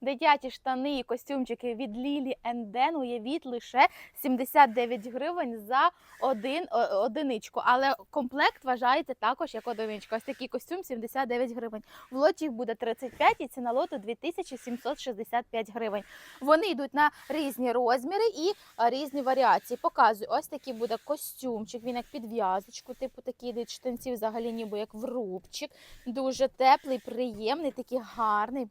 Дитячі штани і костюмчики від Лілі Енден, уявіть, лише 79 гривень за один, одиничку. Але комплект вважаєте також як одиничка. Ось такий костюм 79 гривень. В лоті їх буде 35 і ціна лоту 2765 гривень. Вони йдуть на різні розміри і різні варіації. Показую, ось такий буде костюмчик. Він як підв'язочку, типу такий йдуть штанці, взагалі ніби як в рубчик. Дуже теплий, приємний, такий гарний.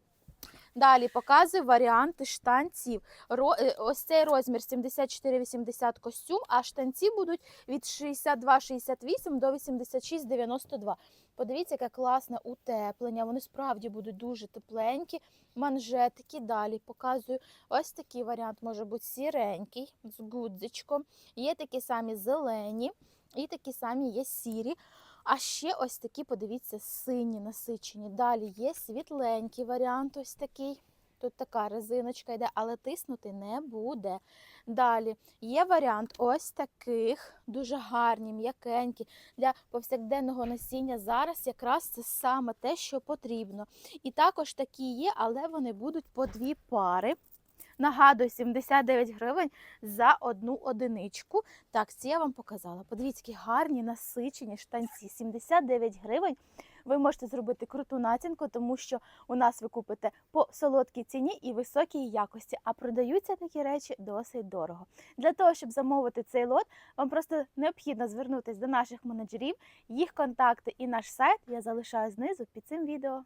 Далі показую варіанти штанців. Е, Ось цей розмір 74-80 костюм, а штанці будуть від 62-68 до 86-92. Подивіться, яке класне утеплення. Вони справді будуть дуже тепленькі. Манжетики. Далі показую. Ось такий варіант може бути сіренький з гудзичком. Є такі самі зелені, і такі самі є сірі. А ще ось такі, подивіться, сині насичені. Далі є світленький варіант, ось такий. Тут така резиночка йде, але тиснути не буде. Далі є варіант ось таких, дуже гарні, м'якенькі для повсякденного носіння. Зараз якраз це саме те, що потрібно. І також такі є, але вони будуть по дві пари. Нагадую, 79 гривень за одну одиничку. Так, ці я вам показала. Подивіться, які гарні насичені штанці. 79 гривень. Ви можете зробити круту націнку, тому що у нас ви купите по солодкій ціні і високій якості, а продаються такі речі досить дорого. Для того, щоб замовити цей лот, вам просто необхідно звернутися до наших менеджерів. Їх контакти і наш сайт я залишаю знизу під цим відео.